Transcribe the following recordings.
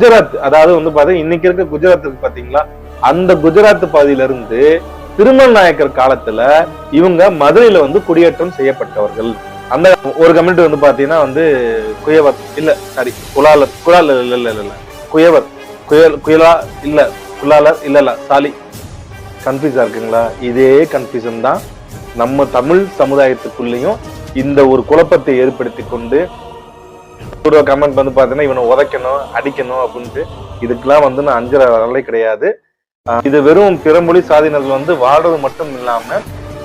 குஜராத் அதாவது வந்து பாத்தீங்கன்னா இன்னைக்கு இருக்க குஜராத்துக்கு பாத்தீங்களா அந்த குஜராத் பகுதியில இருந்து திருமல் நாயக்கர் காலத்துல இவங்க மதுரையில வந்து குடியேற்றம் செய்யப்பட்டவர்கள். அந்த ஒரு கம்யூனிட்டி வந்து பாத்தீங்கன்னா வந்து குயவர் இல்ல சாரி குலாலர் குலாலர் இல்ல இல்ல இல்ல இல்ல குயவர் குயல் குயலா இல்ல குலாலர் இல்ல இல்ல சாலி கன்ஃபியூஸா இருக்குங்களா? இதே கன்ஃபியூஷன் தான் நம்ம தமிழ் சமுதாயத்துக்குள்ளேயும் இந்த ஒரு குழப்பத்தை ஏற்படுத்தி கொண்டு ஒரு கமெண்ட் வந்து பாத்தீங்கன்னா இவனை உதைக்கணும் அடிக்கணும் அப்படின்ட்டு. இதுக்கெல்லாம் வந்து நான் அஞ்சரை வரலே கிடையாது. இது வெறும் பிறமொழி சாதியினர்கள் வந்து வாழ்றது மட்டும் இல்லாம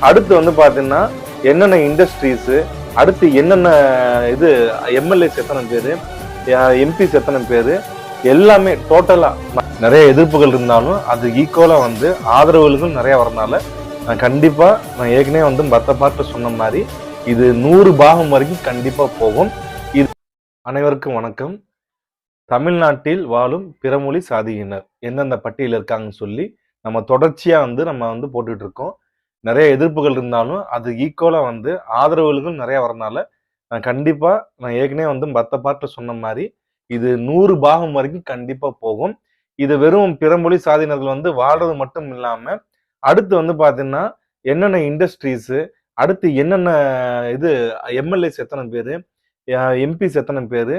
அடுத்து வந்து பாத்தீங்கன்னா என்னென்ன இண்டஸ்ட்ரீஸ் அடுத்து என்னென்ன இது எம்எல்ஏஸ் எத்தனை பேர் எம்பிஸ் எத்தனை பேர் எல்லாமே டோட்டலாக நிறைய எதிர்ப்புகள் இருந்தாலும் அது ஈக்குவலாக வந்து ஆதரவுகளுக்கும் நிறைய வரனால நான் கண்டிப்பாக நான் ஏற்கனவே வந்து மற்ற பாட்டு சொன்ன மாதிரி இது நூறு பாகம் வரைக்கும் கண்டிப்பாக போகும். அனைவருக்கும் வணக்கம். தமிழ்நாட்டில் வாழும் பிறமொழி சாதியினர் எந்தெந்த பட்டியலில் இருக்காங்கன்னு சொல்லி நம்ம தொடர்ச்சியாக வந்து நம்ம வந்து போட்டுட்டு இருக்கோம். நிறைய எதிர்ப்புகள் இருந்தாலும் அது ஈக்குவலாக வந்து ஆதரவுகளும் நிறைய வரனால நான் கண்டிப்பாக நான் ஏற்கனவே வந்து பத்த பாட்டில் சொன்ன மாதிரி இது நூறு பாகம் வரைக்கும் கண்டிப்பாக போகும். இது வெறும் பிறமொழி சாதியினர்கள் வந்து வாழ்றது மட்டும் இல்லாமல் அடுத்து வந்து பார்த்தீங்கன்னா என்னென்ன இண்டஸ்ட்ரீஸு அடுத்து என்னென்ன இது எம்எல்ஏஸ் எத்தனை பேர் எம்பிஸ் எத்தனை பேர்?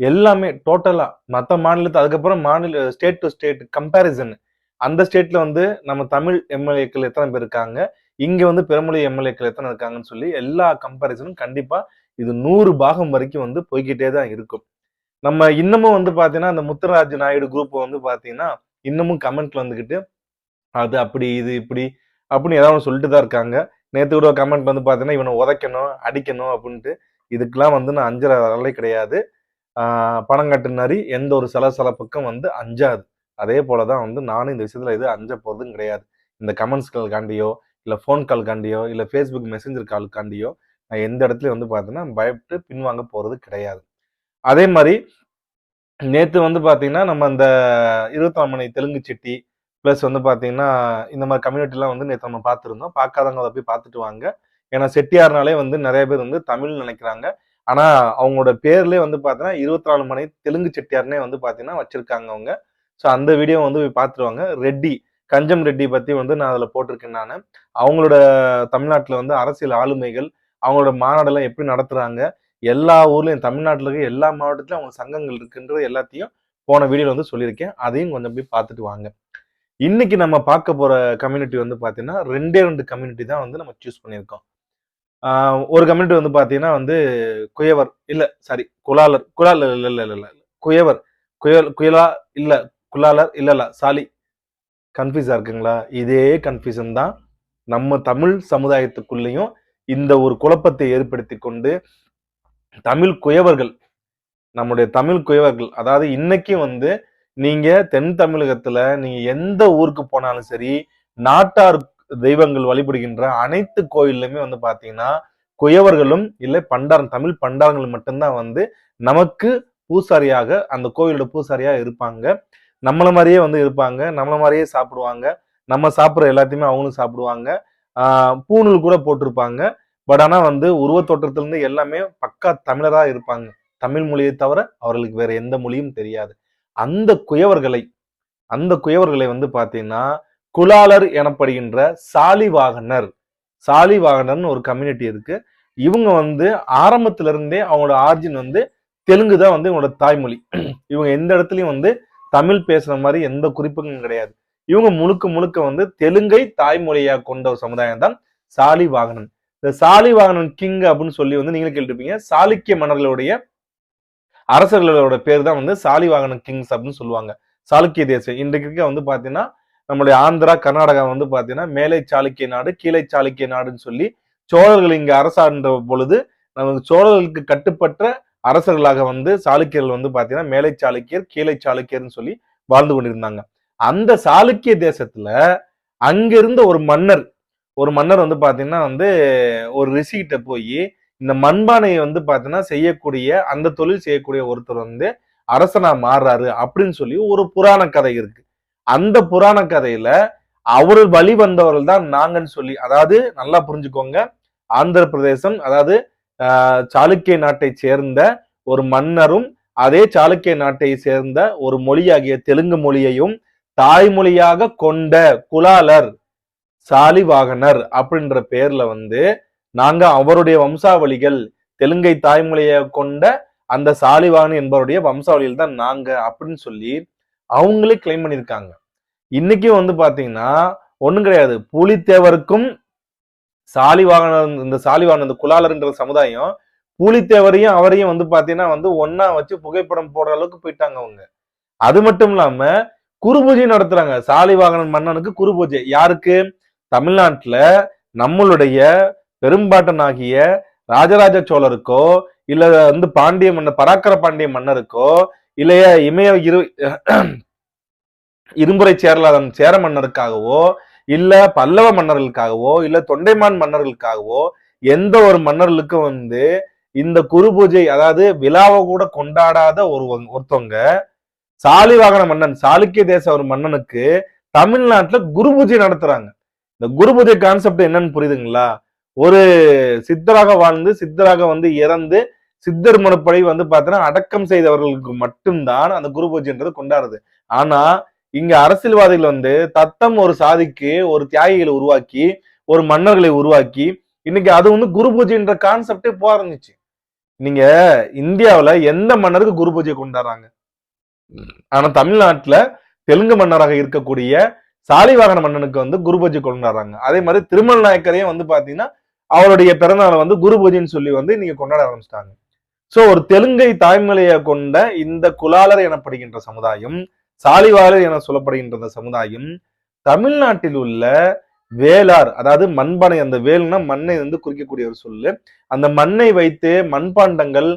எல்லாமே டோட்டலாக மற்ற மாநிலத்தை அதுக்கப்புறம் மாநில ஸ்டேட் டு ஸ்டேட் கம்பேரிசன் அந்த ஸ்டேட்ல வந்து நம்ம தமிழ் எம்எல்ஏக்கள் எத்தனை பேர் இருக்காங்க? இங்க வந்து பெருமொழி எம்எல்ஏக்கள் எத்தனை இருக்காங்கன்னு சொல்லி எல்லா கம்பேரிசனும் கண்டிப்பா இது நூறு பாகம் வரைக்கும் வந்து போய்கிட்டே தான் இருக்கும். நம்ம இன்னமும் வந்து பாத்தீங்கன்னா அந்த முத்துராஜ் நாயுடு குரூப் வந்து பாத்தீங்கன்னா இன்னமும் கமெண்ட்ல வந்துகிட்டு அது அப்படி இது இப்படி அப்படின்னு ஏதாவது சொல்லிட்டு தான் இருக்காங்க. நேற்று கூட கமெண்ட் வந்து பார்த்தீங்கன்னா இவனை உதைக்கணும் அடிக்கணும் அப்படின்ட்டு இதுக்கெல்லாம் வந்து நான் அஞ்சுற வரலே கிடையாது. பணம் கட்டு எந்த ஒரு சலசலப்புக்கும் வந்து அஞ்சாது. அதே போலதான் வந்து நானும் இந்த விஷயத்தில் இது அஞ்ச போகிறதும் கிடையாது. இந்த கமெண்ட்ஸ்கள் காண்டியோ இல்லை ஃபோன் கால் காண்டியோ இல்லை ஃபேஸ்புக் மெசஞ்சர் கால் காண்டியோ நான் எந்த இடத்துலையும் வந்து பார்த்தீங்கன்னா பயப்பட்டு பின்வாங்க போகிறது கிடையாது. அதே மாதிரி நேற்று வந்து பார்த்தீங்கன்னா நம்ம அந்த இருபத்தாம் மணி தெலுங்கு சிட்டி ப்ளஸ் வந்து பார்த்தீங்கன்னா இந்த மாதிரி கம்யூனிட்டிலாம் வந்து நேற்று நம்ம பார்த்துருந்தோம் பார்க்காதவங்க அதை போய் பார்த்துட்டு வாங்க. ஏன்னா செட்டியார்னாலே வந்து நிறைய பேர் வந்து தமிழ் நினைக்கிறாங்க. ஆனா அவங்களோட பேர்லயே வந்து பாத்தீங்கன்னா இருபத்தி நாலு மணி தெலுங்கு செட்டியார்னே வந்து பாத்தீங்கன்னா வச்சிருக்காங்க அவங்க. ஸோ அந்த வீடியோ வந்து போய் பார்த்துருவாங்க ரெட்டி கஞ்சம் ரெட்டி பத்தி வந்து நான் அதுல போட்டிருக்கேன் நான். அவங்களோட தமிழ்நாட்டுல வந்து அரசியல் ஆளுமைகள் அவங்களோட மாநாடெல்லாம் எப்படி நடத்துறாங்க எல்லா ஊர்லயும் தமிழ்நாட்டுல இருக்க எல்லா மாவட்டத்திலும் அவங்க சங்கங்கள் இருக்குன்றது எல்லாத்தையும் போன வீடியோல வந்து சொல்லியிருக்கேன். அதையும் கொஞ்சம் போய் பார்த்துட்டு வாங்க. இன்னைக்கு நம்ம பார்க்க போற கம்யூனிட்டி வந்து பாத்தீங்கன்னா ரெண்டே ரெண்டு கம்யூனிட்டி தான் வந்து நம்ம சூஸ் பண்ணியிருக்கோம். ஒரு கம்யூனிட்டி வந்து பார்த்தீங்கன்னா வந்து குயவர் இல்லை சாரி குலாலர் குலாலர் இல்லை இல்லை இல்லை இல்லை குயவர் குயல் குயலா இல்லை குலாலர் இல்லைல்ல சாலி கன்ஃபியூஸாக இருக்குங்களா? இதே கன்ஃபியூஷன் தான் நம்ம தமிழ் சமுதாயத்துக்குள்ளேயும் இந்த ஒரு குழப்பத்தை ஏற்படுத்தி கொண்டு தமிழ் குயவர்கள் நம்முடைய தமிழ் குயவர்கள் அதாவது இன்னைக்கு வந்து நீங்க தென் தமிழகத்துல நீங்க எந்த ஊருக்கு போனாலும் சரி நாட்டார் தெய்வங்கள் வழிபடுகின்ற அனைத்து கோயில்லையுமே வந்து பார்த்தீங்கன்னா குயவர்களும் இல்லை பண்டாரம் தமிழ் பண்டாரங்கள் மட்டும்தான் வந்து நமக்கு பூசாரியாக அந்த கோயிலோட பூசாரியாக இருப்பாங்க. நம்மளை மாதிரியே வந்து இருப்பாங்க. நம்மளை மாதிரியே சாப்பிடுவாங்க. நம்ம சாப்பிட்ற எல்லாத்தையுமே அவங்களும் சாப்பிடுவாங்க. பூணூல் கூட போட்டிருப்பாங்க. பட் ஆனால் வந்து உருவத்தோற்றத்துல இருந்து எல்லாமே பக்கா தமிழராக இருப்பாங்க. தமிழ் மொழியை தவிர அவர்களுக்கு வேற எந்த மொழியும் தெரியாது. அந்த குயவர்களை அந்த குயவர்களை வந்து பார்த்தீங்கன்னா குலாலர் எனப்படுகின்ற சாலிவாகனர் சாலிவாகனர்னு ஒரு கம்யூனிட்டி இருக்கு. இவங்க வந்து ஆரம்பத்துல இருந்தே அவங்களோட ஆர்ஜின் வந்து தெலுங்கு தான் வந்து இவங்களோட தாய்மொழி. இவங்க எந்த இடத்துலயும் வந்து தமிழ் பேசுற மாதிரி எந்த குறிப்புகளும் கிடையாது. இவங்க முழுக்க முழுக்க வந்து தெலுங்கை தாய்மொழியா கொண்ட ஒரு சமுதாயம் தான் சாலிவாகனன் இந்த சாலிவாகனன் கிங் அப்படின்னு சொல்லி வந்து நீங்களே கேட்டிருப்பீங்க சாளுக்கிய மன்னர்களுடைய அரசர்களோட பேர் தான் வந்து சாலிவாகனன் கிங்ஸ் அப்படின்னு சொல்லுவாங்க. சாளுக்கிய தேசம். இன்றைக்கு வந்து பாத்தீங்கன்னா நம்மளுடைய ஆந்திரா கர்நாடகா வந்து பாத்தீங்கன்னா மேலை சாளுக்கிய நாடு கீழே சாளுக்கிய நாடுன்னு சொல்லி சோழர்கள் இங்க அரசாண்ட பொழுது நமக்கு சோழர்களுக்கு கட்டுப்பட்ட அரசர்களாக வந்து சாளுக்கியர்கள் வந்து பாத்தீங்கன்னா மேலை சாளுக்கியர் கீழே சாளுக்கியர்னு சொல்லி வாழ்ந்து கொண்டிருந்தாங்க. அந்த சாளுக்கிய தேசத்துல அங்கிருந்த ஒரு மன்னர் ஒரு மன்னர் வந்து பாத்தீங்கன்னா வந்து ஒரு ரிஷிகிட்ட போய் இந்த மண்பானையை வந்து பாத்தீங்கன்னா செய்யக்கூடிய அந்த தொழில் செய்யக்கூடிய ஒருத்தர் வந்து அரசனா மாறுறாரு அப்படின்னு சொல்லி ஒரு புராண கதை இருக்கு. அந்த புராண கதையில அவர் வழி வந்தவர்கள் தான் நாங்கன்னு சொல்லி அதாவது நல்லா புரிஞ்சுக்கோங்க. ஆந்திர பிரதேசம் அதாவது ஆஹ், சாளுக்கிய நாட்டை சேர்ந்த ஒரு மன்னரும் அதே சாளுக்கிய நாட்டை சேர்ந்த ஒரு மொழியாகிய தெலுங்கு மொழியையும் தாய்மொழியாக கொண்ட குலாலர் சாலிவாகனர் அப்படின்ற பேர்ல வந்து நாங்க அவருடைய வம்சாவளிகள் தெலுங்கை தாய்மொழியாக கொண்ட அந்த சாலிவாகன் என்பவருடைய வம்சாவளியில் தான் நாங்க அப்படின்னு சொல்லி அவங்களே கிளைம் பண்ணியிருக்காங்க. இன்னைக்கும் வந்து பாத்தீங்கன்னா ஒண்ணும் கிடையாது. புலித்தேவருக்கும் சாலிவாகன இந்த சாலிவாகன இந்த குலாலர்ன்ற சமுதாயம் புலித்தேவரையும் அவரையும் வந்து பாத்தீங்கன்னா வந்து ஒன்னா வச்சு புகைப்படம் போடுற அளவுக்கு போயிட்டாங்க அவங்க. அது மட்டும் இல்லாம குரு பூஜை நடத்துறாங்க சாலிவாகனன் மன்னனுக்கு குரு பூஜை யாருக்கு? தமிழ்நாட்டுல நம்மளுடைய பெரும்பாட்டனாகிய ராஜராஜ சோழருக்கோ இல்ல வந்து பாண்டிய மன்னர் பராக்கர பாண்டிய மன்னருக்கோ இல்லைய இமய இரு இரும்புரை சேரலாதன் சேர மன்னருக்காகவோ இல்ல பல்லவ மன்னர்களுக்காகவோ இல்ல தொண்டைமான் மன்னர்களுக்காகவோ எந்த ஒரு மன்னர்களுக்கும் வந்து இந்த குரு பூஜை அதாவது விழாவை கூட கொண்டாடாத ஒரு ஒருத்தவங்க சாலிவாகன மன்னன் சாளுக்கிய தேச ஒரு மன்னனுக்கு தமிழ்நாட்டுல குரு பூஜை நடத்துறாங்க. இந்த குரு பூஜை கான்செப்ட் என்னன்னு புரியுதுங்களா? ஒரு சித்தராக வாழ்ந்து சித்தராக வந்து இறந்து சித்தர் மனுப்படி வந்து பார்த்தீங்கன்னா அடக்கம் செய்தவர்களுக்கு மட்டும்தான் அந்த குரு பூஜைன்றது கொண்டாடுறது ஆனா இங்க அரசியல்வாதிகள் வந்து தத்தம் ஒரு சாதிக்கு ஒரு தியாகிகளை உருவாக்கி ஒரு மன்னர்களை உருவாக்கி இன்னைக்கு அது வந்து குரு பூஜைன்ற கான்செப்டே ஆரம்பிச்சு. நீங்க இந்தியாவுல எந்த மன்னருக்கு குரு பூஜை கொண்டாடுறாங்க? ஆனா தமிழ்நாட்டுல தெலுங்கு மன்னராக இருக்கக்கூடிய சாலிவாகன மன்னனுக்கு வந்து குரு பூஜை கொண்டாடுறாங்க. அதே மாதிரி திருமல் நாயக்கரையும் வந்து பாத்தீங்கன்னா அவருடைய பிறந்தநாளை வந்து குரு பூஜைன்னு சொல்லி வந்து நீங்க கொண்டாட ஆரம்பிச்சிட்டாங்க. சோ ஒரு தெலுங்கை தாய்மொழியை கொண்ட இந்த குலாலர் எனப்படுகின்ற சமுதாயம் சாலிவாரர் என சொல்லப்படுகின்ற இந்த சமுதாயம் தமிழ்நாட்டில் உள்ள வேளார் அதாவது மண்பானை அந்த வேல்னா மண்ணை வந்து குறிக்கக்கூடிய ஒரு சொல்லு அந்த மண்ணை வைத்து மண்பாண்டங்கள்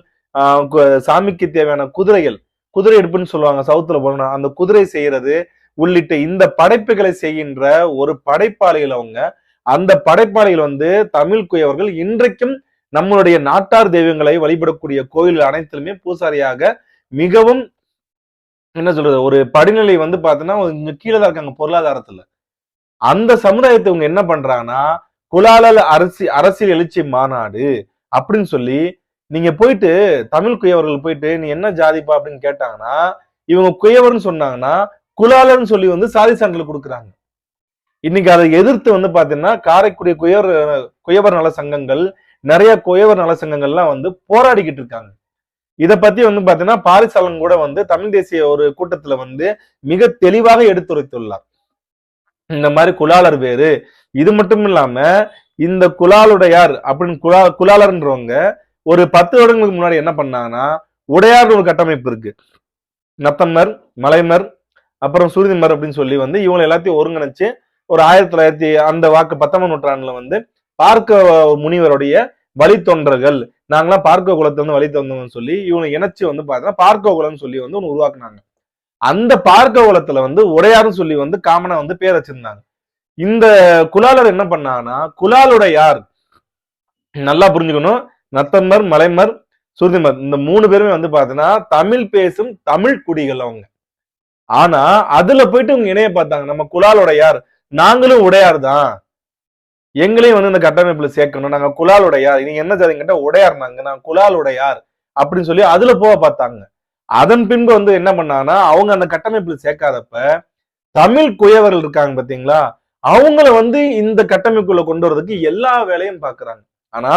கு- சாமிக்கு தேவையான குதிரைகள் குதிரை எடுப்புன்னு சொல்லுவாங்க சவுத்துல போனா அந்த குதிரை செய்யறது உள்ளிட்ட இந்த படைப்புகளை செய்கின்ற ஒரு படைப்பாளிகள் அவங்க. அந்த படைப்பாளிகள் வந்து தமிழ் குயவர்கள். இன்றைக்கும் நம்மளுடைய நாட்டார் தெய்வங்களை வழிபடக்கூடிய கோயில் அனைத்திலுமே பூசாரியாக மிகவும் என்ன சொல்றது? ஒரு படிநிலை வந்து பார்த்தீங்கன்னா இங்க கீழே தான் இருக்காங்க பொருளாதாரத்துல. அந்த சமுதாயத்தை இவங்க என்ன பண்றாங்கன்னா குலாலல் அரசி அரசியல் எழுச்சி மாநாடு அப்படின்னு சொல்லி நீங்க போயிட்டு தமிழ் குயவர்கள் போயிட்டு நீ என்ன ஜாதிப்பா அப்படின்னு கேட்டாங்கன்னா இவங்க குயவர்னு சொன்னாங்கன்னா குலாலன்னு சொல்லி வந்து சாதி சான்றிதழ் கொடுக்குறாங்க. இன்னைக்கு அதை எதிர்த்து வந்து பாத்தீங்கன்னா காரைக்குடி குயவர் குயவர் நல சங்கங்கள் நிறைய குயவர் நல சங்கங்கள்லாம் வந்து போராடிக்கிட்டு இருக்காங்க. இதை பத்தி வந்து பாத்தீங்கன்னா பாரிசாலன் கூட வந்து தமிழ் தேசிய ஒரு கூட்டத்துல வந்து மிக தெளிவாக எடுத்துரைத்துள்ளார். இந்த மாதிரி குலாலர் வேறு. இது மட்டும் இல்லாம இந்த குலாலுடையார் அப்படின்னு குலா குலாலர்ன்றவங்க ஒரு பத்து வருடங்களுக்கு முன்னாடி என்ன பண்ணாங்கன்னா உடையார்னு ஒரு கட்டமைப்பு இருக்கு. நத்தம்மர் மலைமர் அப்புறம் சுருதிமர் அப்படின்னு சொல்லி வந்து இவங்க எல்லாத்தையும் ஒருங்கிணைச்சு ஒரு ஆயிரத்தி தொள்ளாயிரத்தி அந்த வாக்கு பத்தொன்பது நூற்றாண்டுல வந்து பார்க்க முனிவருடைய வழித்தொன்றர்கள் நாங்களாம் பார்க்க குலத்தை வந்து வழி தந்தோம்னு சொல்லி இவனை இணைச்சு வந்து பார்த்தீங்கன்னா பார்க்க குலம்னு சொல்லி வந்து ஒன்று உருவாக்குனாங்க. அந்த பார்க்க குலத்துல வந்து உடையார்னு சொல்லி வந்து காமனா வந்து பேர் வச்சிருந்தாங்க. இந்த குலாலர் என்ன பண்ணாங்கன்னா குலாலுடையார் நல்லா புரிஞ்சுக்கணும். நத்தன்மர் மலைமர் சுருதிமர் இந்த மூணு பேருமே வந்து பாத்தீங்கன்னா தமிழ் பேசும் தமிழ் குடிகள் அவங்க. ஆனா அதுல போயிட்டு இவங்க இணைய பார்த்தாங்க. நம்ம குலாலுடையார் நாங்களும் உடையார் தான். எங்களையும் வந்து இந்த கட்டமைப்புல சேர்க்கணும். நாங்க குலால் உடையார் நீங்க என்ன ஜாதின்னு கேட்டா உடையார் நாங்க நான் குலால் உடையார் அப்படின்னு சொல்லி அதுல போக பார்த்தாங்க. அதன் பின்பு வந்து என்ன பண்ணாங்கன்னா அவங்க அந்த கட்டமைப்புல சேர்க்காதப்ப தமிழ் குயவர்கள் இருக்காங்க பாத்தீங்களா? அவங்கள வந்து இந்த கட்டமைப்புக்குள்ள கொண்டு வரதுக்கு எல்லா வேலையும் பாக்குறாங்க. ஆனா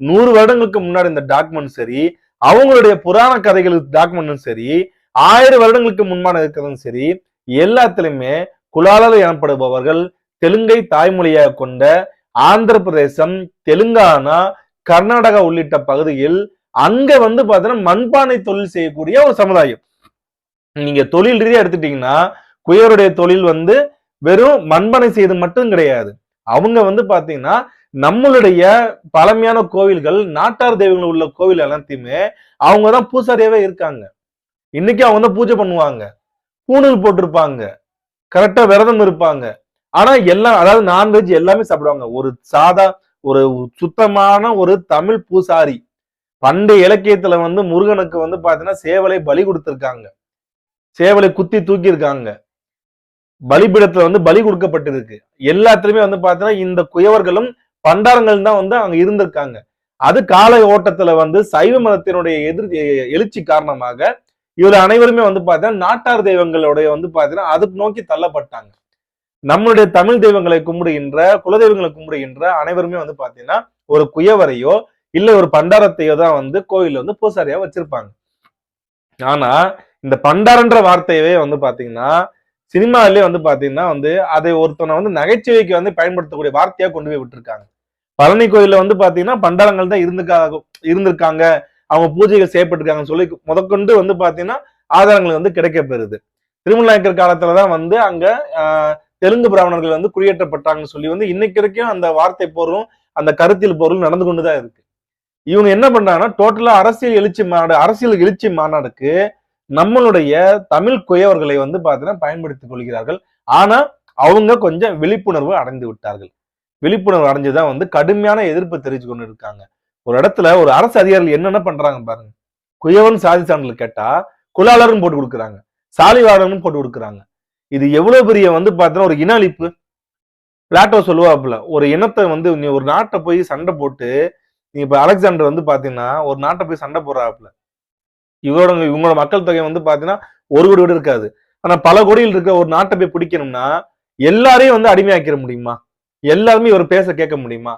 நூறு வருடங்களுக்கு முன்னாடி இந்த டாக்குமெண்ட் சரி அவங்களுடைய புராண கதைகள் டாக்குமெண்ட்டும் சரி ஆயிரம் வருடங்களுக்கு முன்பான இருக்கிறதும் சரி எல்லாத்துலயுமே குலாலர் எனப்படுபவர்கள் தெலுங்கை தாய்மொழியாக கொண்ட ஆந்திர பிரதேசம் தெலுங்கானா கர்நாடகா உள்ளிட்ட பகுதியில் அங்க வந்து பாத்தீங்கன்னா மண்பானை தொழில் செய்யக்கூடிய ஒரு சமுதாயம். நீங்க தொழில் ரீதியா எடுத்துட்டீங்கன்னா குயருடைய தொழில் வந்து வெறும் மண்பானை செய்து மட்டும் கிடையாது. அவங்க வந்து பாத்தீங்கன்னா நம்மளுடைய பழமையான கோவில்கள் நாட்டார் தெய்வங்கள் உள்ள கோவில் எல்லாத்தையுமே அவங்க தான் பூசாரியாவே இருக்காங்க. இன்னைக்கு அவங்க தான் பூஜை பண்ணுவாங்க. பூணூல் போட்டிருப்பாங்க. கரெக்டா விரதம் இருப்பாங்க. ஆனா எல்லாம் அதாவது நான்வெஜ் எல்லாமே சாப்பிடுவாங்க. ஒரு சாதா ஒரு சுத்தமான ஒரு தமிழ் பூசாரி பண்டைய இலக்கியத்துல வந்து முருகனுக்கு வந்து பாத்தீங்கன்னா சேவலை பலி கொடுத்திருக்காங்க. சேவலை குத்தி தூக்கி இருக்காங்க பலிபீடத்துல வந்து பலி கொடுக்கப்பட்டிருக்கு. எல்லாத்துலயுமே வந்து பாத்தீங்கன்னா இந்த குயவர்களும் பண்டாரங்கள் தான் வந்து அங்க இருந்திருக்காங்க. அது கால ஓட்டத்துல வந்து சைவ மதத்தினுடைய எதிர் எழுச்சி காரணமாக இவர் அனைவருமே வந்து பாத்தீங்கன்னா நாட்டார் தெய்வங்களுடைய வந்து பாத்தீங்கன்னா அதுக்கு நோக்கி தள்ளப்பட்டாங்க. நம்மளுடைய தமிழ் தெய்வங்களை கும்பிடுகின்ற குலதெய்வங்களை கும்பிடுகின்ற அனைவருமே வந்து பாத்தீங்கன்னா ஒரு குயவரையோ இல்ல ஒரு பண்டாரத்தையோ தான் வந்து கோயில்ல வந்து பூசாரியா வச்சிருப்பாங்க. ஆனா இந்த பண்டாரன்ற வார்த்தையவே வந்து பாத்தீங்கன்னா சினிமாவிலே வந்து பாத்தீங்கன்னா வந்து அதை ஒருத்தனை வந்து நகைச்சுவைக்கு வந்து பயன்படுத்தக்கூடிய வார்த்தையா கொண்டு போய் விட்டுருக்காங்க. பழனி கோயில்ல வந்து பாத்தீங்கன்னா பண்டாரங்கள் தான் இருந்துக்கா இருந்திருக்காங்க. அவங்க பூஜைகள் செய்யப்பட்டிருக்காங்கன்னு சொல்லி முதற்கொண்டு வந்து பாத்தீங்கன்னா ஆதாரங்கள் வந்து கிடைக்க பெறுது திருமலாயக்கர் காலத்துலதான் வந்து அங்க ஆஹ், தெலுங்கு பிராமணர்கள் வந்து குடியேற்றப்பட்டாங்கன்னு சொல்லி வந்து இன்னைக்கு வரைக்கும் அந்த வார்த்தை பொருளும் அந்த கருத்தில் பொருளும் நடந்து கொண்டுதான் இருக்கு. இவங்க என்ன பண்றாங்கன்னா டோட்டலா அரசியல் எழுச்சி மாநாடு அரசியல் எழுச்சி மாநாடுக்கு நம்மளுடைய தமிழ் குயவர்களை வந்து பாத்தீங்கன்னா பயன்படுத்திக் கொள்கிறார்கள். ஆனா அவங்க கொஞ்சம் விழிப்புணர்வு அடைந்து விட்டார்கள். விழிப்புணர்வு அடைஞ்சுதான் வந்து கடுமையான எதிர்ப்பு தெரிவிச்சு கொண்டு இருக்காங்க ஒரு இடத்துல ஒரு அரசு அதிகாரிகள் என்னென்ன பண்றாங்க பாருங்க. குயவன் சாதி சான்றிதழ் கேட்டா குலாளர்னு போட்டு கொடுக்குறாங்க. சாலிவாடனும் போட்டு கொடுக்குறாங்க. இது எவ்வளவு பெரிய வந்து பார்த்தீங்கன்னா ஒரு இன அழிப்பு பிளாட்டோ சொல்லுவாப்புல ஒரு இனத்தை வந்து நீ ஒரு நாட்டை போய் சண்டை போட்டு நீ இப்ப அலெக்சாண்டர் வந்து பாத்தீங்கன்னா ஒரு நாட்டை போய் சண்டை போடுறாப்புல. இவரோட இவங்களோட மக்கள் தொகை வந்து பாத்தீங்கன்னா ஒரு கோடி கூட இருக்காது. ஆனா பல கோடியில் இருக்க ஒரு நாட்டை போய் பிடிக்கணும்னா எல்லாரையும் வந்து அடிமையாக்கிற முடியுமா? எல்லாருமே இவர் பேச கேட்க முடியுமா?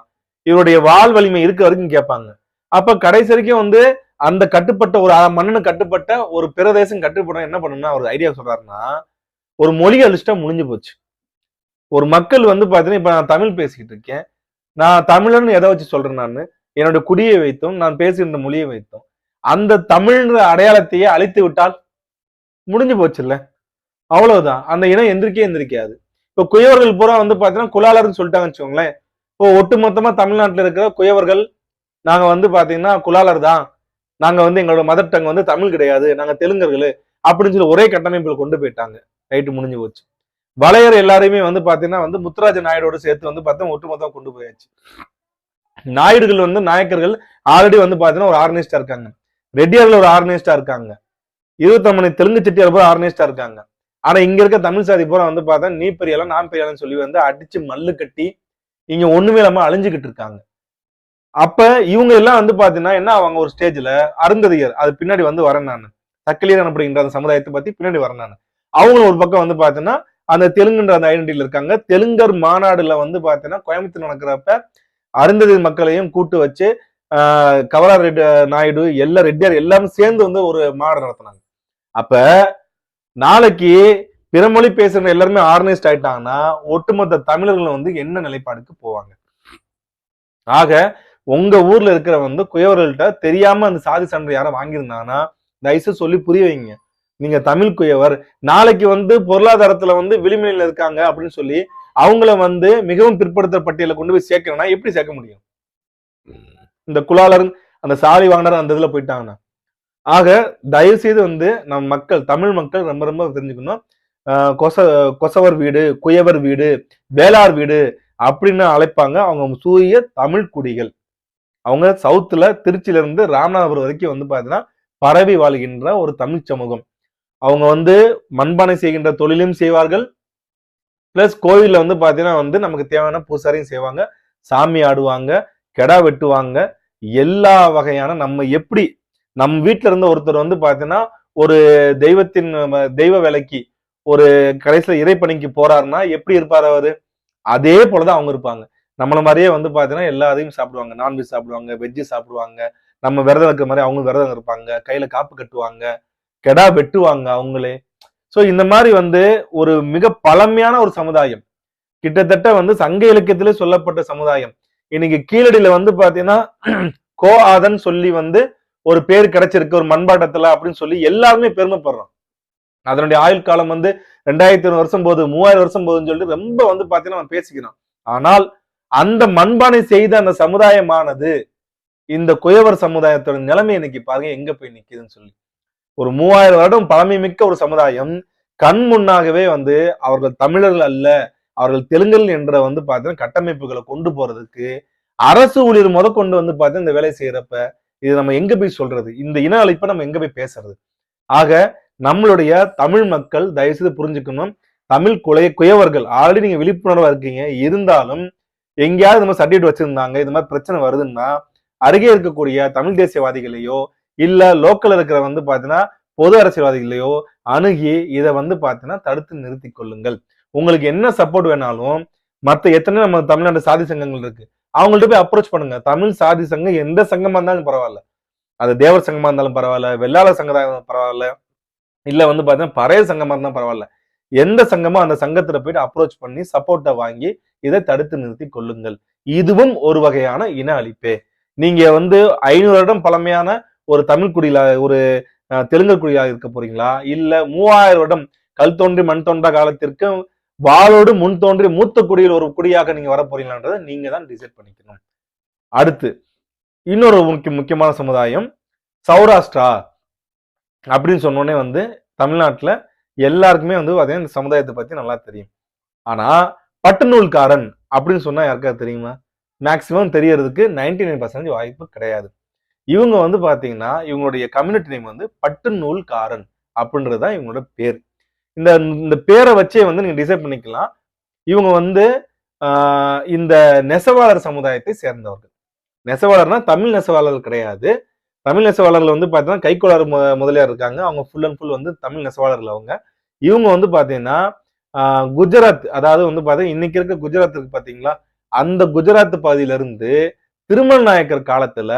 இவருடைய வால் வலிமை இருக்க வரைக்கும் கேட்பாங்க. அப்ப கடைசி வரைக்கும் வந்து அந்த கட்டுப்பட்ட ஒரு மன்னனு கட்டுப்பட்ட ஒரு பிரதேசம் கட்டுப்பட என்ன பண்ணணும்னா அவர் ஐடியா சொல்றாருன்னா ஒரு மொழி அழிச்சிட்டா முடிஞ்சு போச்சு. ஒரு மக்கள் வந்து பார்த்தீங்கன்னா இப்ப நான் தமிழ் பேசிக்கிட்டு இருக்கேன். நான் தமிழன்னு எதை வச்சு சொல்றேன் நான்? என்னோட குடியை வைத்தும் நான் பேசுகின்ற மொழியை வைத்தும். அந்த தமிழ்ன்ற அடையாளத்தையே அழித்து விட்டால் முடிஞ்சு போச்சுல்ல? அவ்வளவுதான். அந்த இனம் எந்திரிக்கே எந்திரிக்காது. இப்போ குயவர்கள் பூரா வந்து பார்த்தீங்கன்னா குலாலர்னு சொல்லிட்டாங்கன்னு வச்சுக்கோங்களேன். இப்போ ஒட்டுமொத்தமா தமிழ்நாட்டில் இருக்கிற குயவர்கள் நாங்கள் வந்து பார்த்தீங்கன்னா குலாளர் தான். நாங்கள் வந்து எங்களோட மதர் டங் வந்து தமிழ் கிடையாது. நாங்கள் தெலுங்கர்கள். அப்படின்னு சொல்லி ஒரே கட்டமைப்புல கொண்டு போயிட்டாங்க. ரைட்டு முடிஞ்சு போச்சு. வளையர் எல்லாரையுமே வந்து பாத்தீங்கன்னா வந்து முத்துராஜ நாயுடோட சேர்த்து வந்து பார்த்தா ஒட்டுமொத்தம் கொண்டு போயாச்சு. நாயுடுகள் வந்து நாயக்கர்கள் ஆல்ரெடி வந்து பாத்தீங்கன்னா ஒரு ஆர்கனைஸ்டா இருக்காங்க. ரெட்டியார்கள் ஒரு ஆர்கனைஸ்டா இருக்காங்க. இருபத்தொம்பது தெலுங்கு செட்டியார் பூரா ஆர்கனைஸ்டா இருக்காங்க. ஆனா இங்க இருக்க தமிழ் சாதி பூரா வந்து பார்த்தா நீ பெரியாலும் நான் பெரியாலும் சொல்லி வந்து அடிச்சு மல்லு கட்டி இங்க ஒண்ணுமே இல்லாம அழிஞ்சுகிட்டு இருக்காங்க. அப்ப இவங்க எல்லாம் வந்து பாத்தீங்கன்னா என்ன அவங்க ஒரு ஸ்டேஜ்ல அருந்ததியர் அது பின்னாடி வந்து வரேன் நான். தக்கலியர் அப்படிங்கிற அந்த சமுதாயத்தை பத்தி பின்னாடி வரேன் நான். அவங்களும் ஒரு பக்கம் வந்து பாத்தீங்கன்னா அந்த தெலுங்குன்ற அந்த ஐடென்டிட்டியில இருக்காங்க. தெலுங்கர் மாநாடுல வந்து பாத்தீங்கன்னா கோயம்புத்தூர் நடக்கிறப்ப அருந்ததி மக்களையும் கூட்டு வச்சு ஆஹ் கவலா ரெட் நாயுடு எல்லா ரெட்டியார் எல்லாரும் சேர்ந்து வந்து ஒரு மாநாடு நடத்தினாங்க. அப்ப நாளைக்கு பிறமொழி பேசுற எல்லாருமே ஆர்கனைஸ்ட் ஆயிட்டாங்கன்னா ஒட்டுமொத்த தமிழர்கள் வந்து என்ன நிலைப்பாடுக்கு போவாங்க? ஆக உங்க ஊர்ல இருக்கிற வந்து குயவர்கள்ட்ட தெரியாம அந்த சாதி சான்று யாரும் வாங்கியிருந்தாங்கன்னா தயவுசெய்து சொல்லி புரிய வைங்க. நீங்க தமிழ் குயவர் நாளைக்கு வந்து பொருளாதாரத்துல வந்து விளிம்புநிலையில இருக்காங்க அப்படின்னு சொல்லி அவங்கள வந்து மிகவும் பிற்படுத்த பட்டியல கொண்டு போய் சேர்க்கணும்னா எப்படி சேர்க்க முடியும்? இந்த குலாளர் அந்த சாதி வாங்கினர் அந்த இதுல போயிட்டாங்கன்னா. ஆக தயவு செய்து வந்து நம் மக்கள் தமிழ் மக்கள் ரொம்ப ரொம்ப தெரிஞ்சுக்கணும். கொச கொசவர் வீடு குயவர் வீடு வேளார் வீடு அப்படின்னு அழைப்பாங்க அவங்க சூரிய தமிழ் குடிகள். அவங்க சவுத்துல திருச்சியில இருந்து ராமநாதபுரம் வரைக்கும் வந்து பாத்தீங்கன்னா பரவி வாழ்கின்ற ஒரு தமிழ் சமூகம். அவங்க வந்து மண்பானை செய்கின்ற தொழிலும் செய்வார்கள். பிளஸ் கோவில்ல வந்து பார்த்தீங்கன்னா வந்து நமக்கு தேவையான பூசாரியும் செய்வாங்க. சாமி ஆடுவாங்க கெடா வெட்டுவாங்க. எல்லா வகையான நம்ம எப்படி நம் வீட்டில இருந்த ஒருத்தர் வந்து பார்த்தீங்கன்னா ஒரு தெய்வத்தின் தெய்வ வேலைக்கு ஒரு கடைசியில் இறைப்பணிக்கு போறாருன்னா எப்படி இருப்பார் அவரு? அதே போலதான் அவங்க இருப்பாங்க. நம்மள மாதிரியே வந்து பார்த்தீங்கன்னா எல்லாத்தையும் சாப்பிடுவாங்க. நான்வெஜ் சாப்பிடுவாங்க வெஜ்ஜு சாப்பிடுவாங்க. நம்ம விரதம் இருக்கிற மாதிரி அவங்க விரதம் இருப்பாங்க. கையில காப்பு கட்டுவாங்க. கெடா வெட்டுவாங்க அவங்களே. ஸோ இந்த மாதிரி வந்து ஒரு மிக பழமையான ஒரு சமுதாயம். கிட்டத்தட்ட வந்து சங்க இலக்கியத்திலே சொல்லப்பட்ட சமுதாயம். இன்னைக்கு கீழடியில வந்து பாத்தீங்கன்னா கோ ஆதன் சொல்லி வந்து ஒரு பேர் கிடைச்சிருக்கு ஒரு மண்பாட்டத்துல அப்படின்னு சொல்லி எல்லாருமே பெருமைப்படுறோம். அதனுடைய ஆயுள் காலம் வந்து ரெண்டாயிரத்தி ஐநூறு வருஷம் போகுது மூவாயிரம் வருஷம் போகுதுன்னு சொல்லிட்டு ரொம்ப வந்து பாத்தீங்கன்னா நம்ம பேசிக்கிறோம். ஆனால் அந்த மண்பானை செய்த அந்த சமுதாயமானது இந்த குயவர் சமுதாயத்தோட நிலைமை இன்னைக்கு பாருங்க எங்க போய் நிக்குதுன்னு சொல்லி. ஒரு மூவாயிரம் வருடம் பழமை மிக்க ஒரு சமுதாயம் கண் முன்னாகவே வந்து அவர்கள் தமிழர்கள் அல்ல அவர்கள் தெலுங்கல் என்ற வந்து பாத்தீங்கன்னா கட்டமைப்புகளை கொண்டு போறதுக்கு அரசு ஊழியர் முத கொண்டு வந்து பார்த்தீங்கன்னா இந்த வேலை செய்யறப்ப இது நம்ம எங்க போய் சொல்றது? இந்த இன அழைப்பை நம்ம எங்க போய் பேசுறது? ஆக நம்மளுடைய தமிழ் மக்கள் தயவுசெய்து புரிஞ்சுக்கணும். தமிழ் குலைய குயவர்கள் ஆல்ரெடி நீங்க விழிப்புணர்வா இருக்கீங்க. இருந்தாலும் எங்கேயாவது இந்த மாதிரி சர்டிஃபிகேட் வச்சிருந்தாங்க இது மாதிரி பிரச்சனை வருதுன்னா அருகே இருக்கக்கூடிய தமிழ் தேசியவாதிகளையோ இல்ல லோக்கல் இருக்கிற வந்து பாத்தீங்கன்னா பொது அரசியல்வாதிகளையோ அணுகி இதை வந்து பாத்தீங்கன்னா தடுத்து நிறுத்தி கொள்ளுங்கள். உங்களுக்கு என்ன சப்போர்ட் வேணாலும் மற்ற எத்தனை நம்ம தமிழ்நாடு சாதி சங்கங்கள் இருக்கு அவங்கள்ட்ட போய் அப்ரோச் பண்ணுங்க. தமிழ் சாதி சங்கம் எந்த சங்கமா இருந்தாலும் பரவாயில்ல. அது தேவர் சங்கமா இருந்தாலும் பரவாயில்ல வெள்ளாளர் சங்கம் பரவாயில்ல இல்ல வந்து பாத்தீங்கன்னா பறைய சங்கமா இருந்தாலும் பரவாயில்ல. எந்த சங்கமோ அந்த சங்கத்துல போயிட்டு அப்ரோச் பண்ணி சப்போர்ட்டை வாங்கி இதை தடுத்து நிறுத்தி கொள்ளுங்கள். இதுவும் ஒரு வகையான இன அழிப்பே. நீங்க வந்து ஐநூறு வருடம் பழமையான ஒரு தமிழ் குடியில ஒரு தெலுங்கு குடியா இருக்க போறீங்களா? இல்ல மூவாயிரம் வருடம் கல் தோன்றி மண் தோன்றா காலத்திற்கும் வாளோடு முன் தோன்றி மூத்த குடியில் ஒரு குடியாக நீங்க வர போறீங்களான்றதை நீங்க தான் டிசைட் பண்ணிக்கணும். அடுத்து இன்னொரு முக்கிய முக்கியமான சமுதாயம் சௌராஷ்டிரா அப்படின்னு சொன்னோடனே வந்து தமிழ்நாட்டில் எல்லாருக்குமே வந்து பார்த்தீங்கன்னா இந்த சமுதாயத்தை பத்தி நல்லா தெரியும். ஆனா பட்டுநூல்காரன் அப்படின்னு சொன்னா யாருக்காவது தெரியுமா? மேக்ஸிமம் தெரியறதுக்கு 99% நைன் பர்சன்டேஜ் வாய்ப்பு கிடையாது. இவங்க வந்து பார்த்தீங்கன்னா இவங்களுடைய கம்யூனிட்டி நேம் வந்து பட்டு நூல்காரன் அப்படின்றது தான் இவங்களோட பேர். இந்த இந்த பேரை வச்சே வந்து நீங்கள் டிசைட் பண்ணிக்கலாம். இவங்க வந்து இந்த நெசவாளர் சமுதாயத்தை சேர்ந்தவர்கள். நெசவாளர்னா தமிழ் நெசவாளர் கிடையாது. தமிழ் நெசவாளர்கள் வந்து பார்த்தீங்கன்னா கைக்கோளாறு மு- முதலியார் இருக்காங்க. அவங்க ஃபுல் அண்ட் ஃபுல் வந்து தமிழ் நெசவாளர்கள் அவங்க. இவங்க வந்து பார்த்தீங்கன்னா குஜராத் அதாவது வந்து பார்த்தீங்கன்னா இன்னைக்கு இருக்க குஜராத்துக்கு பார்த்தீங்களா அந்த குஜராத் பகுதியில இருந்து திருமல் நாயக்கர் காலத்துல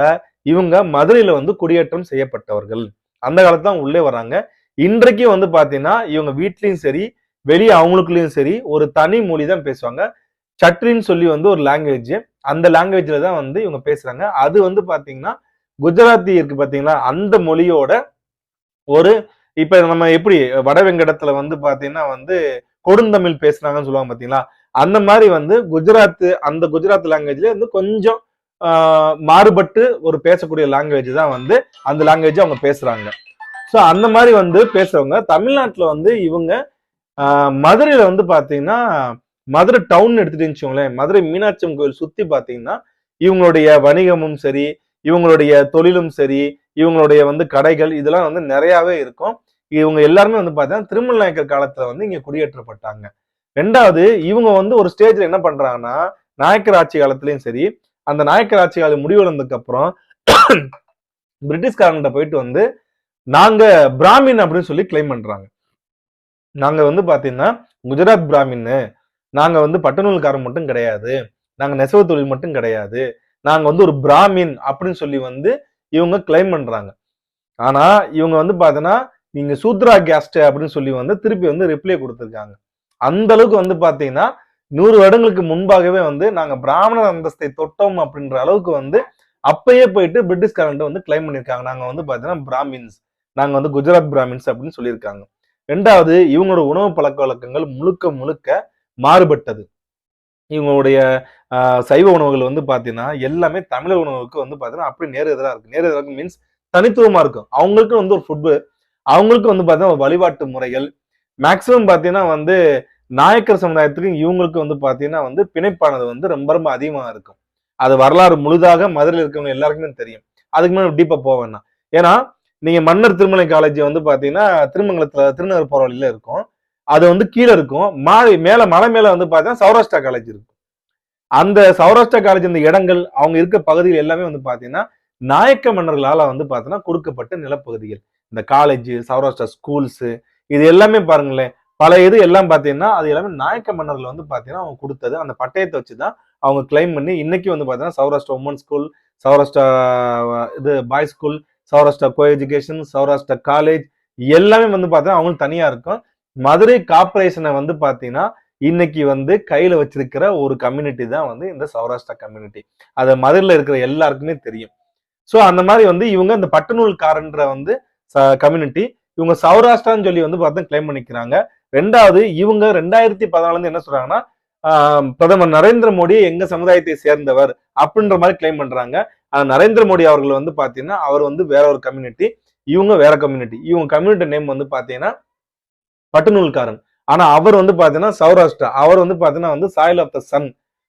இவங்க மதுரையில வந்து குடியேற்றம் செய்யப்பட்டவர்கள். அந்த காலத்துல தான் உள்ளே வராங்க இன்றைக்கு வந்து பாத்தீங்கன்னா இவங்க வீட்லயும் சரி வெளியே அவங்களுக்குள்ளயும் சரி ஒரு தனி மொழி தான் பேசுவாங்க. சட்ரின்னு சொல்லி வந்து ஒரு லாங்குவேஜ் அந்த லாங்குவேஜ்ல தான் வந்து இவங்க பேசுறாங்க. அது வந்து பாத்தீங்கன்னா குஜராத்தி இருக்கு பாத்தீங்களா? அந்த மொழியோட ஒரு இப்ப நம்ம எப்படி வட வெங்கடத்துல வந்து பாத்தீங்கன்னா வந்து கொடுந்தமிழ் பேசுறாங்கன்னு சொல்லுவாங்க பாத்தீங்களா? அந்த மாதிரி வந்து குஜராத் அந்த குஜராத் லாங்குவேஜ்ல வந்து கொஞ்சம் மாறுபட்டு ஒரு பேசக்கூடிய லாங்குவேஜ் தான் வந்து அந்த லாங்குவேஜ் அவங்க பேசுறாங்க. ஸோ அந்த மாதிரி வந்து பேசுறவங்க தமிழ்நாட்டில் வந்து இவங்க மதுரையில வந்து பாத்தீங்கன்னா மதுரை டவுன் எடுத்துட்டு மதுரை மீனாட்சி கோயில் சுத்தி பாத்தீங்கன்னா இவங்களுடைய வணிகமும் சரி இவங்களுடைய தொழிலும் சரி இவங்களுடைய வந்து கடைகள் இதெல்லாம் வந்து நிறையவே இருக்கும். இவங்க எல்லாருமே வந்து பார்த்தீங்கன்னா திருமல் நாயக்கர் காலத்துல வந்து இங்க குடியேற்றப்பட்டாங்க. ரெண்டாவது இவங்க வந்து ஒரு ஸ்டேஜ்ல என்ன பண்றாங்கன்னா நாயக்கர் ஆட்சி காலத்திலயும் சரி அந்த நாயக்கர் ஆட்சி காலம் முடிவடைந்ததுக்கு அப்புறம் பிரிட்டிஷ்காரங்கிட்ட போயிட்டு வந்து நாங்க பிராமின் அப்படின்னு சொல்லி கிளைம் பண்றாங்க. நாங்க வந்து பாத்தீங்கன்னா குஜராத் பிராமின் நாங்க வந்து பட்டநூல்காரன் மட்டும் கிடையாது நாங்க நெசவு தொழில் மட்டும் கிடையாது நாங்க வந்து ஒரு பிராமின் அப்படின்னு சொல்லி வந்து இவங்க கிளைம் பண்றாங்க. ஆனா இவங்க வந்து பாத்தீங்கன்னா நீங்க சூத்ரா கேஸ்ட் அப்படின்னு சொல்லி வந்து திருப்பி வந்து ரிப்ளை கொடுத்துருக்காங்க. அந்த அளவுக்கு வந்து பாத்தீங்கன்னா நூறு வருடங்களுக்கு முன்பாகவே வந்து நாங்க பிராமணர் அந்தஸ்தை தொட்டோம் அப்படின்ற அளவுக்கு வந்து அப்பயே போயிட்டு பிரிட்டிஷ்காரன்ட்ட வந்து கிளைம் பண்ணியிருக்காங்க. நாங்க வந்து பாத்தீங்கன்னா பிராமின்ஸ். நாங்க வந்து குஜராத் பிராமின்ஸ் அப்படின்னு சொல்லியிருக்காங்க. ரெண்டாவது இவங்களோட உணவு பழக்க வழக்கங்கள் முழுக்க முழுக்க மாறுபட்டது. இவங்களுடைய சைவ உணவுகள் வந்து பாத்தீங்கன்னா எல்லாமே தமிழர் உணவுக்கு வந்து பாத்தீங்கன்னா அப்படி நேர் எதிராக இருக்கு. நேர் எதிராக மீன்ஸ் தனித்துவமா இருக்கும். அவங்களுக்கு வந்து ஒரு ஃபுட்டு அவங்களுக்கு வந்து பாத்தீங்கன்னா ஒரு வழிபாட்டு முறைகள் மேக்சிமம் பார்த்தீங்கன்னா வந்து நாயக்கர் சமுதாயத்துக்கு இவங்களுக்கு வந்து பார்த்தீங்கன்னா வந்து பிணைப்பானது வந்து ரொம்ப ரொம்ப அதிகமாக இருக்கும். அது வரலாறு முழுதாக மதுரையில் இருக்கவங்க எல்லாருக்குமே தெரியும். அதுக்கு மேலே டீப்பாக போவேன்னா ஏன்னா நீங்க மன்னர் திருமலை காலேஜ் வந்து பாத்தீங்கன்னா திருமங்கலத்துல திருநகர் போற வழியில இருக்கும். அது வந்து கீழே இருக்கும். மாலை மேல மலை மேல வந்து பாத்தீங்கன்னா சௌராஷ்டிரா காலேஜ் இருக்கும். அந்த சௌராஷ்டிரா காலேஜ் இந்த இடங்கள் அவங்க இருக்க பகுதிகள் எல்லாமே வந்து பாத்தீங்கன்னா நாயக்க மன்னர்களால வந்து பாத்தீங்கன்னா கொடுக்கப்பட்ட நிலப்பகுதிகள். இந்த காலேஜ் சௌராஷ்டிரா ஸ்கூல்ஸ் இது எல்லாமே பாருங்களேன். பல இது எல்லாம் பார்த்தீங்கன்னா அது எல்லாமே நாயக்க மன்னர்கள் வந்து பார்த்தீங்கன்னா அவங்க கொடுத்தது. அந்த பட்டயத்தை வச்சு தான் அவங்க கிளைம் பண்ணி இன்னைக்கு வந்து பார்த்தீங்கன்னா சௌராஷ்டிரா உமன் ஸ்கூல் சௌராஷ்டிரா இது boys school Sourashtra coeducation Sourashtra college எல்லாமே வந்து பார்த்தீங்கன்னா அவங்களுக்கு தனியாக இருக்கும். மதுரை கார்பரேஷனை வந்து பார்த்தீங்கன்னா இன்னைக்கு வந்து கையில வச்சிருக்கிற ஒரு கம்யூனிட்டி தான் வந்து இந்த சௌராஷ்டிரா கம்யூனிட்டி அது மதுரையில் இருக்கிற எல்லாருக்குமே தெரியும். ஸோ அந்த மாதிரி வந்து இவங்க இந்த பட்டநூல்காரன்ற வந்து கம்யூனிட்டி இவங்க சௌராஷ்டிரான்னு சொல்லி வந்து பார்த்தா கிளைம் பண்ணிக்கிறாங்க. ரெண்டாவது இவங்க ரெண்டாயிரத்தி பதினாலுல என்ன சொல்றாங்கன்னா பிரதமர் நரேந்திர மோடி எங்க சமுதாயத்தை சேர்ந்தவர் அப்படின்ற மாதிரி கிளைம் பண்றாங்க. ஆனா நரேந்திர மோடி அவர்கள் வந்து பாத்தீங்கன்னா அவர் வந்து வேற ஒரு கம்யூனிட்டி இவங்க வேற கம்யூனிட்டி இவங்க கம்யூனிட்டி நேம் வந்து பாத்தீங்கன்னா பட்டுநூல்காரன். ஆனா அவர் வந்து பாத்தீங்கன்னா சௌராஷ்டிரா. அவர் வந்து பாத்தீங்கன்னா வந்து soil of the sun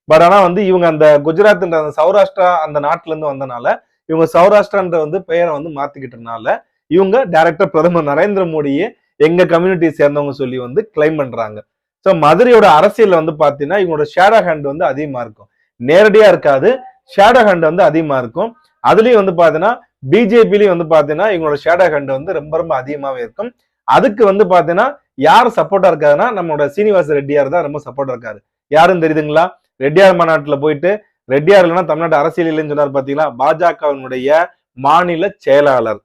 but ஆனா வந்து இவங்க அந்த குஜராத்ன்ற அந்த சௌராஷ்டிரா அந்த நாட்டுல இருந்து வந்தனால இவங்க சௌராஷ்டிரான்ற வந்து பெயரை வந்து மாத்திக்கிட்டனால இவங்க டைரக்டா பிரதமர் நரேந்திர மோடியே எங்க கம்யூனிட்டியை சேர்ந்தவங்க சொல்லி வந்து கிளைம் பண்றாங்க. ஸோ மதுரையோட அரசியல் வந்து பாத்தீங்கன்னா இவங்களோட ஷேடோ ஹேண்ட் வந்து அதிகமா இருக்கும். நேரடியா இருக்காது ஷேடோ ஹேண்ட் வந்து அதிகமா இருக்கும். அதுலயும் வந்து பாத்தீங்கன்னா பிஜேபிலையும் வந்து பாத்தீங்கன்னா இவங்களோட ஷேடோ ஹேண்ட் வந்து ரொம்ப ரொம்ப அதிகமாவே இருக்கும். அதுக்கு வந்து பாத்தீங்கன்னா யார் சப்போர்ட்டா இருக்காருன்னா நம்மளோட சீனிவாச ரெட்டியார் தான் ரொம்ப சப்போர்ட்டா இருக்காரு. யாருன்னு தெரியுதுங்களா? ரெட்டியார் மாநாட்டில் போயிட்டு ரெட்டியார் இல்லைன்னா தமிழ்நாட்டு அரசியல் இல்லைன்னு சொன்னார் பாத்தீங்களா? பாஜகவினுடைய மாநில செயலாளர்.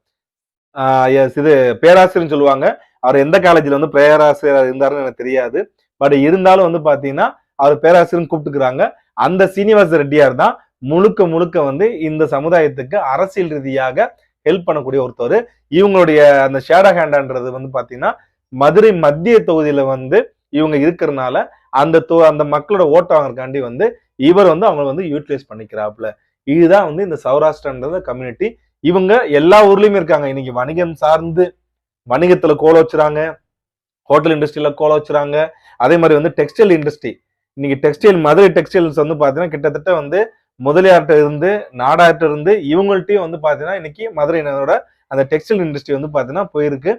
எஸ் இது பேராசிரியர்னு சொல்லுவாங்க. அவர் எந்த காலேஜில் வந்து பேராசிரியர் இருந்தாருன்னு எனக்கு தெரியாது. பட் இருந்தாலும் வந்து பார்த்தீங்கன்னா அவர் பேராசிரியர் கூப்பிட்டுக்கிறாங்க. அந்த சீனிவாச ரெட்டியார் தான் முழுக்க முழுக்க வந்து இந்த சமுதாயத்துக்கு அரசியல் ரீதியாக ஹெல்ப் பண்ணக்கூடிய ஒருத்தர் இவங்களுடைய அந்த ஷேடா ஹேண்டான்றது வந்து பார்த்தீங்கன்னா மதுரை மத்திய தொகுதியில் வந்து இவங்க இருக்கிறனால அந்த தொ- அந்த மக்களோட ஓட்டு வாங்குறதுக்காண்டி வந்து இவர் வந்து அவங்க வந்து யூட்டிலைஸ் பண்ணிக்கிறாப்புல. இதுதான் வந்து இந்த சௌராஷ்டிரன்றது கம்யூனிட்டி இவங்க எல்லா ஊர்லயுமே இருக்காங்க. இன்னைக்கு வணிகம் சார்ந்து வணிகத்துல கோல வச்சுறாங்க. ஹோட்டல் இண்டஸ்ட்ரியில கோல வச்சுறாங்க. அதே மாதிரி வந்து டெக்ஸ்டைல் இண்டஸ்ட்ரி. இன்னைக்கு டெக்ஸ்டைல் மதுரை டெக்ஸ்டைல்ஸ் வந்து பாத்தீங்கன்னா கிட்டத்தட்ட வந்து முதலியார்ட்ட இருந்து நாடார்ட்ட இருந்து இவங்கள்ட்டையும் வந்து பாத்தீங்கன்னா இன்னைக்கு மதுரையினரோட அந்த டெக்ஸ்டைல் இண்டஸ்ட்ரி வந்து பாத்தீங்கன்னா போயிருக்கு.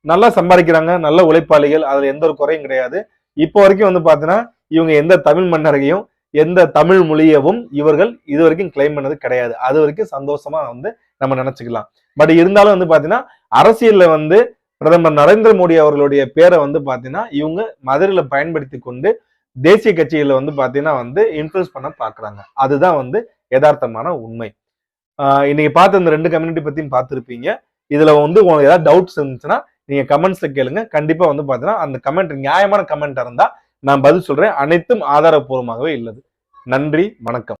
நல்லா சம்பாதிக்கிறாங்க. நல்ல உழைப்பாளிகள். அதுல எந்த ஒரு குறையும் கிடையாது. இப்போ வரைக்கும் வந்து பாத்தீங்கன்னா இவங்க எந்த தமிழ் மன்னரையும் எந்த தமிழ் மொழியவும் இவர்கள் இது வரைக்கும் கிளைம் பண்ணது கிடையாது. அது வரைக்கும் சந்தோஷமா வந்து நம்ம நினைச்சுக்கலாம். பட் இருந்தாலும் வந்து பாத்தீங்கன்னா அரசியல்ல வந்து பிரதமர் நரேந்திர மோடி அவர்களுடைய பேரை வந்து பாத்தீங்கன்னா இவங்க மதுரையில பயன்படுத்தி கொண்டு தேசிய கட்சிகளை வந்து பாத்தீங்கன்னா வந்து இன்ஃபுளுஸ் பண்ண பாக்குறாங்க. அதுதான் வந்து யதார்த்தமான உண்மை. இன்னைக்கு பார்த்த இந்த ரெண்டு கம்யூனிட்டி பத்தியும் பார்த்துருப்பீங்க. இதுல வந்து உங்களுக்கு ஏதாவது டவுட்ஸ் இருந்துச்சுன்னா நீங்க கமெண்ட்ஸ்ல கேளுங்க. கண்டிப்பா வந்து பாத்தீங்கன்னா அந்த கமெண்ட் நியாயமான கமெண்ட் இருந்தா நான் பதில் சொல்றேன் அனைத்தும் ஆதாரப்பூர்வமாகவே இல்லது நன்றி வணக்கம்.